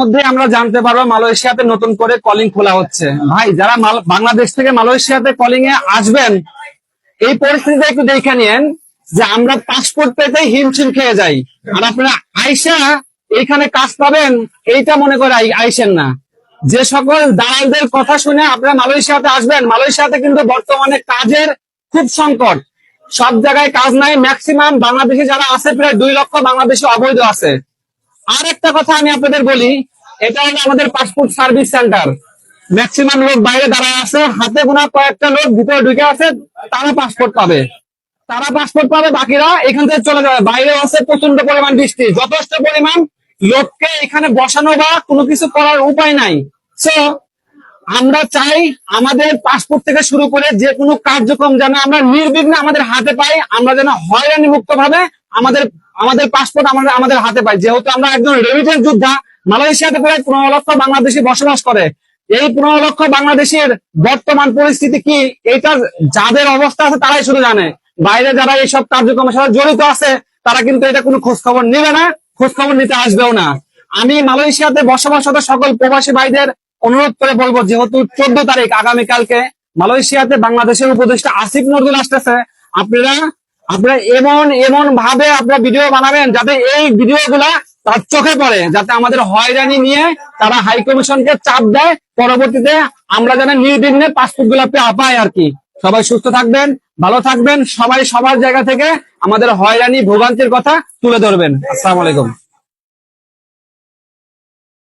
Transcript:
মধ্যে আমরা জানতে পারব মালয়েশিয়াতে নতুন করে কলিং খোলা হচ্ছে। ভাই, যারা বাংলাদেশ থেকে মালয়েশিয়াতে কলিং এ আসবেন, এই পরিস্থিতিতে একটু দেখে নিন যে আমরা পাসপোর্ট পেতে হিমশিম খেয়ে যাই। আর আপনারা আইসা এইখানে কাজ পাবেন, এইটা মনে করে আই- আইসেন না। যে সকল দালালদের কথা শুনে আপনারা মালয়েশিয়াতে আসবেন, মালয়েশিয়াতে কিন্তু বর্তমানে কাজের খুব সংকট। সব জায়গায় কাজ নাই ম্যাক্সিমাম বাংলাদেশে যারা আছে, প্রায় দুই লক্ষ বাংলাদেশি অবৈধ আছে। আর একটা কথা আমি আপনাদের বলি, এটা হলো আমাদের পাসপোর্ট সার্ভিস সেন্টার ম্যাক্সিমাম লোক বাইরে দাঁড়ায় আছে, হাতে গোনা কয়েকটা লোক ভিতরে ঢুকে আছে, তারা পাসপোর্ট পাবে। তারা পাসপোর্ট পাবে, বাকিরা এখান থেকে চলে যাবে। বাইরে আছে প্রচণ্ড পরিমাণ বৃষ্টি। যথেষ্ট পরিমাণ লোককে এখানে বসানো বা কোনো কিছু করার উপায় নাই। সো আমরা চাই আমাদের পাসপোর্ট থেকে শুরু করে যে কোনো কার্যক্রম যেন আমরা নির্বিঘ্নে আমাদের হাতে পাই, আমরা যেন হয়রানি মুক্ত ভাবে আমাদের আমাদের পাসপোর্ট আমাদের আমাদের হাতে পাই যেহেতু আমরা একজন রেমিটেন্স যোদ্ধা, মালয়েশিয়াতে প্রায় পনেরো লক্ষ বাংলাদেশি বসবাস করে। এই পনেরো লক্ষ বাংলাদেশের বর্তমান পরিস্থিতি কি? এটা যাদের অবস্থা আছে তারাই শুধু জানে। বাইরে যারা এইসব কার্যক্রমের সাথে জড়িত আছে, তারা কিন্তু এটা কোনো খোঁজ খবর নেবে না খোঁজ খবর নিতে আসবেও না। আমি মালয়েশিয়াতে বসবাসরত সকল প্রবাসী ভাইদের অনুরোধ করে বলব, যেহেতু চোদ্দ তারিখ আগামীকালকে মালয়েশিয়াতে বাংলাদেশের উপদেষ্টা আসিফ নজরুল আসতেছে, আপনারা আপনারা এমন এমন ভাবে আপনারা ভিডিও বানাবেন যাতে এই ভিডিও গুলা তার চোখে পড়ে, যাতে আমাদের হয়রানি নিয়ে তারা হাই কমিশনকে চাপ দেয়। পরবর্তীতে আমরা যেন নির্বিঘ্নে পাসপোর্টগুলা পাই আর কি। সবাই সুস্থ থাকবেন, ভালো থাকবেন, সবাই সবার জায়গা থেকে আমাদের হয়রানি, ভোগান্তির কথা তুলে ধরবেন। আসসালাম আলাইকুম।